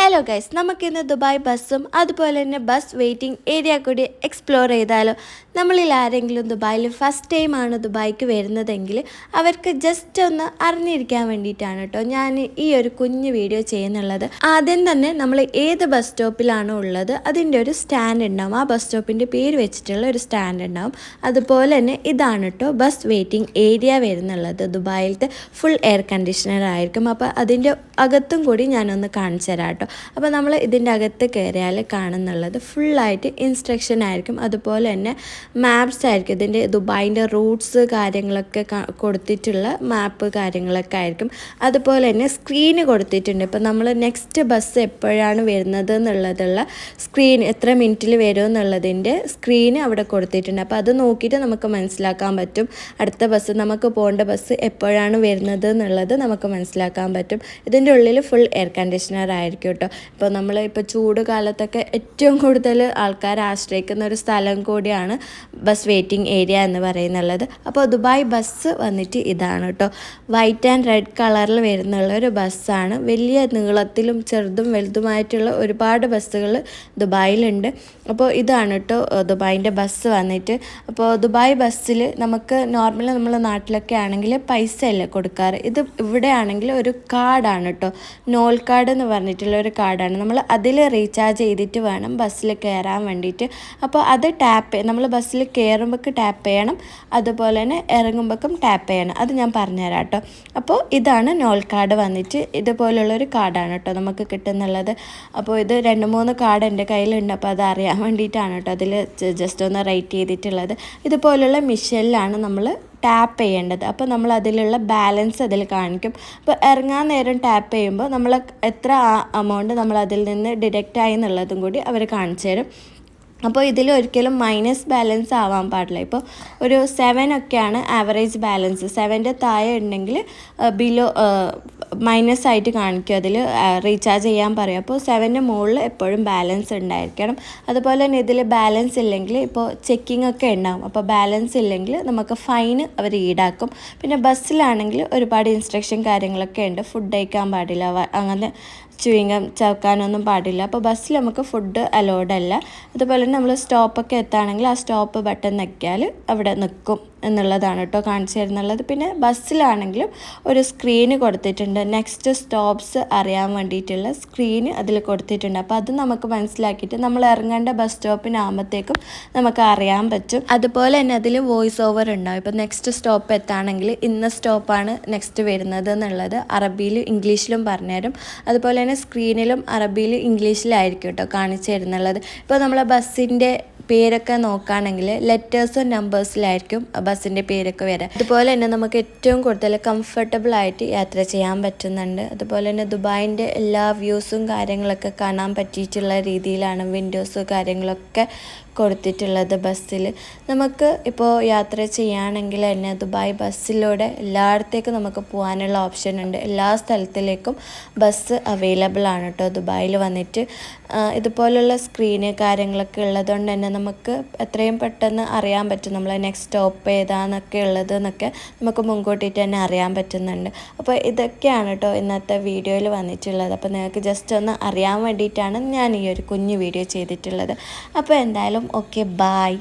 Hello guys നമുക്കിന്ന് Dubai ബസ്സും അതുപോലെ തന്നെ ബസ് വെയിറ്റിംഗ് ഏരിയ കൂടി എക്സ്പ്ലോർ ചെയ്താലോ. നമ്മളിൽ ആരെങ്കിലും ദുബായിൽ ഫസ്റ്റ് ടൈമാണ് ദുബായ്ക്ക് വരുന്നതെങ്കിൽ അവർക്ക് ജസ്റ്റ് ഒന്ന് അറിഞ്ഞിരിക്കാൻ വേണ്ടിയിട്ടാണ് കേട്ടോ ഞാൻ ഈ ഒരു കുഞ്ഞ് വീഡിയോ ചെയ്യുന്നുള്ളത്. ആദ്യം തന്നെ നമ്മൾ ഏത് ബസ് സ്റ്റോപ്പിലാണോ ഉള്ളത് അതിന്റെ ഒരു സ്റ്റാൻഡ് ഉണ്ടാവും. ആ ബസ് സ്റ്റോപ്പിന്റെ പേര് വെച്ചിട്ടുള്ള ഒരു സ്റ്റാൻഡ് ഉണ്ടാവും. അതുപോലെ തന്നെ ഇതാണ് കേട്ടോ ബസ് വെയിറ്റിംഗ് ഏരിയ വരുന്നുള്ളത്. ദുബായിലത്തെ ഫുൾ എയർ കണ്ടീഷണർ ആയിരിക്കും. അപ്പോൾ അതിന്റെ അകത്തും കൂടി ഞാനൊന്ന് കാണിച്ചു തരാം കേട്ടോ അപ്പോൾ നമ്മൾ ഇതിന്റെ അകത്ത് കയറിയാൽ കാണുന്നുള്ളത് ഫുള്ളായിട്ട് ഇൻസ്ട്രക്ഷൻ ആയിരിക്കും. അതുപോലെ തന്നെ മാപ്സ് ആയിരിക്കും. ഇതിന്റെ ദുബായിന്റെ റൂട്ട്സ് കാര്യങ്ങളൊക്കെ കൊടുത്തിട്ടുള്ള മാപ്പ് കാര്യങ്ങളൊക്കെ ആയിരിക്കും. അതുപോലെ തന്നെ സ്ക്രീന് കൊടുത്തിട്ടുണ്ട്. ഇപ്പോൾ നമ്മൾ നെക്സ്റ്റ് ബസ് എപ്പോഴാണ് വരുന്നത് എന്നുള്ളതുള്ള സ്ക്രീൻ എത്ര മിനിറ്റിൽ വരും എന്നുള്ളതിന്റെ സ്ക്രീന് അവിടെ കൊടുത്തിട്ടുണ്ട്. അപ്പോൾ അത് നോക്കിയിട്ട് നമുക്ക് മനസ്സിലാക്കാൻ പറ്റും. അടുത്ത ബസ് നമുക്ക് പോകേണ്ട ബസ് എപ്പോഴാണ് വരുന്നത് എന്നുള്ളത് നമുക്ക് മനസ്സിലാക്കാൻ പറ്റും. ഇതിന്റെ ഉള്ളിൽ ഫുൾ എയർ കണ്ടീഷണർ ആയിരിക്കും കേട്ടോ ഇപ്പോൾ നമ്മൾ ഇപ്പോൾ ചൂട് കാലത്തൊക്കെ ഏറ്റവും കൂടുതൽ ആൾക്കാർ ആശ്രയിക്കുന്ന ഒരു സ്ഥലം കൂടിയാണ് ബസ് വെയിറ്റിംഗ് ഏരിയ എന്ന് പറയുന്നുള്ളത്. അപ്പോൾ ദുബായ് ബസ് വന്നിട്ട് ഇതാണ് കേട്ടോ വൈറ്റ് ആൻഡ് റെഡ് കളറിൽ വരുന്നുള്ള ഒരു ബസ്സാണ്. വലിയ നീളത്തിലും ചെറുതും വലുതുമായിട്ടുള്ള ഒരുപാട് ബസ്സുകൾ ദുബായിലുണ്ട്. അപ്പോൾ ഇതാണ് കേട്ടോ ദുബായിന്റെ ബസ് വന്നിട്ട്. അപ്പോൾ ദുബായ് ബസ്സിൽ നമുക്ക് നോർമലി നമ്മൾ നാട്ടിലൊക്കെ ആണെങ്കിൽ പൈസ അല്ലേ കൊടുക്കാറ്. ഇത് ഇവിടെ ആണെങ്കിൽ ഒരു കാർഡാണ് കേട്ടോ നോൽ കാർഡ് എന്ന് പറഞ്ഞിട്ടുള്ള ഒരു കാർഡാണ്. നമ്മൾ അതിൽ റീചാർജ് ചെയ്തിട്ട് വേണം ബസ്സിൽ കയറാൻ വേണ്ടിയിട്ട്. അപ്പോൾ അത് ടാപ്പ് നമ്മൾ ബസ്സിൽ കയറുമ്പോഴേക്ക് ടാപ്പ് ചെയ്യണം. അതുപോലെ തന്നെ ഇറങ്ങുമ്പോഴേക്കും ടാപ്പ് ചെയ്യണം. അത് ഞാൻ പറഞ്ഞുതരാം കേട്ടോ. അപ്പോൾ ഇതാണ് നോൾ കാർഡ് വന്നിട്ട് ഇതുപോലുള്ളൊരു കാർഡാണ് കേട്ടോ നമുക്ക് കിട്ടുന്നുള്ളത്. അപ്പോൾ ഇത് രണ്ട് മൂന്ന് കാർഡ് എന്റെ കയ്യിലുണ്ട്. അപ്പോൾ അത് അറിയാൻ വേണ്ടിയിട്ടാണ് കേട്ടോ അതിൽ ജസ്റ്റ് ഒന്ന് റൈറ്റ് ചെയ്തിട്ടുള്ളത്. ഇതുപോലുള്ള മിഷനിലാണ് നമ്മൾ ടാപ്പ് ചെയ്യേണ്ടത്. അപ്പോൾ നമ്മൾ അതിലുള്ള ബാലൻസ് അതിൽ കാണിക്കും. അപ്പോൾ ഇറങ്ങാൻ നേരം ടാപ്പ് ചെയ്യുമ്പോൾ നമ്മൾ എത്ര എമൗണ്ട് നമ്മൾ അതിൽ നിന്ന് ഡിഡക്റ്റ് ആയി എന്നുള്ളതും കൂടി അവർ കാണിച്ചു തരും അപ്പോൾ ഇതിൽ ഒരിക്കലും മൈനസ് ബാലൻസ് ആവാൻ പാടില്ല. ഇപ്പോൾ ഒരു സെവൻ ഒക്കെയാണ് ആവറേജ് ബാലൻസ് സെവന്റെ താഴെ ഉണ്ടെങ്കിൽ ബിലോ മൈനസ് ആയിട്ട് കാണിക്കും. അതിൽ റീചാർജ് ചെയ്യാൻ പറയും. അപ്പോൾ സെവന്റെ മുകളിൽ എപ്പോഴും ബാലൻസ് ഉണ്ടായിരിക്കണം. അതുപോലെ തന്നെ ഇതിൽ ബാലൻസ് ഇല്ലെങ്കിൽ ഇപ്പോൾ ചെക്കിംഗ് ഒക്കെ ഉണ്ടാകും അപ്പോൾ ബാലൻസ് ഇല്ലെങ്കിൽ നമുക്ക് ഫൈൻ അവർ ഈടാക്കും. പിന്നെ ബസ്സിലാണെങ്കിൽ ഒരുപാട് ഇൻസ്ട്രക്ഷൻ കാര്യങ്ങളൊക്കെ ഉണ്ട്. ഫുഡ് കഴിക്കാൻ പാടില്ല അങ്ങനെ ചുവിങ്ങം ചവക്കാനൊന്നും പാടില്ല. അപ്പോൾ ബസ്സിൽ നമുക്ക് ഫുഡ് അലോഡല്ല അതുപോലെ തന്നെ നമ്മൾ സ്റ്റോപ്പൊക്കെ എത്തുകയാണെങ്കിൽ ആ സ്റ്റോപ്പ് ബട്ടൺ നക്കിയാൽ അവിടെ നിൽക്കും എന്നുള്ളതാണ് കേട്ടോ കാണിച്ചു തരുന്നുള്ളത്. പിന്നെ ബസ്സിലാണെങ്കിലും ഒരു സ്ക്രീന് കൊടുത്തിട്ടുണ്ട്. നെക്സ്റ്റ് സ്റ്റോപ്സ് അറിയാൻ വേണ്ടിയിട്ടുള്ള സ്ക്രീന് അതിൽ കൊടുത്തിട്ടുണ്ട്. അപ്പോൾ അത് നമുക്ക് മനസ്സിലാക്കിയിട്ട് നമ്മൾ ഇറങ്ങേണ്ട ബസ് സ്റ്റോപ്പിനാകുമ്പോഴത്തേക്കും നമുക്ക് അറിയാൻ പറ്റും. അതുപോലെ തന്നെ അതിൽ വോയിസ് ഓവർ ഉണ്ടാവും ഇപ്പോൾ നെക്സ്റ്റ് സ്റ്റോപ്പ് എത്താണെങ്കിൽ ഇന്ന സ്റ്റോപ്പാണ് നെക്സ്റ്റ് വരുന്നത് എന്നുള്ളത് അറബിയിൽ ഇംഗ്ലീഷിലും പറഞ്ഞുതരും. അതുപോലെ തന്നെ സ്ക്രീനിലും അറബിയിൽ ഇംഗ്ലീഷിലായിരിക്കും കേട്ടോ കാണിച്ചു തരുന്നുള്ളത്. ഇപ്പോൾ നമ്മളെ ബസ്സിന്റെ പേരൊക്കെ നോക്കുകയാണെങ്കിൽ ലെറ്റേഴ്സും നമ്പേഴ്സിലായിരിക്കും ബസ്സിന്റെ പേരൊക്കെ വരാം. അതുപോലെ തന്നെ നമുക്ക് ഏറ്റവും കൂടുതൽ കംഫർട്ടബിൾ ആയിട്ട് യാത്ര ചെയ്യാൻ പറ്റുന്നുണ്ട്. അതുപോലെ തന്നെ ദുബായിന്റെ എല്ലാ വ്യൂസും കാര്യങ്ങളൊക്കെ കാണാൻ പറ്റിയിട്ടുള്ള രീതിയിലാണ് വിൻഡോസ് കാര്യങ്ങളൊക്കെ കൊടുത്തിട്ടുള്ളത് ബസ്സിൽ. നമുക്ക് ഇപ്പോൾ യാത്ര ചെയ്യുകയാണെങ്കിൽ തന്നെ ദുബായ് ബസ്സിലൂടെ എല്ലായിടത്തേക്കും നമുക്ക് പോകാനുള്ള ഓപ്ഷൻ ഉണ്ട്. എല്ലാ സ്ഥലത്തിലേക്കും ബസ് അവൈലബിൾ ആണ് കേട്ടോ ദുബായിൽ വന്നിട്ട്. ഇതുപോലുള്ള സ്ക്രീന് കാര്യങ്ങളൊക്കെ ഉള്ളതുകൊണ്ട് തന്നെ നമുക്ക് എത്രയും പെട്ടെന്ന് അറിയാൻ പറ്റും. നമ്മൾ നെക്സ്റ്റ് സ്റ്റോപ്പ് ഏതാന്നൊക്കെ ഉള്ളത് എന്നൊക്കെ നമുക്ക് മുൻകൂട്ടിയിട്ട് തന്നെ അറിയാൻ പറ്റുന്നുണ്ട്. അപ്പോൾ ഇതൊക്കെയാണ് കേട്ടോ ഇന്നത്തെ വീഡിയോയിൽ വന്നിട്ടുള്ളത്. അപ്പോൾ നിങ്ങൾക്ക് ജസ്റ്റ് ഒന്ന് അറിയാൻ വേണ്ടിയിട്ടാണ് ഞാൻ ഈ ഒരു കുഞ്ഞു വീഡിയോ ചെയ്തിട്ടുള്ളത്. അപ്പോൾ എന്തായാലും ഓക്കെ ബായ്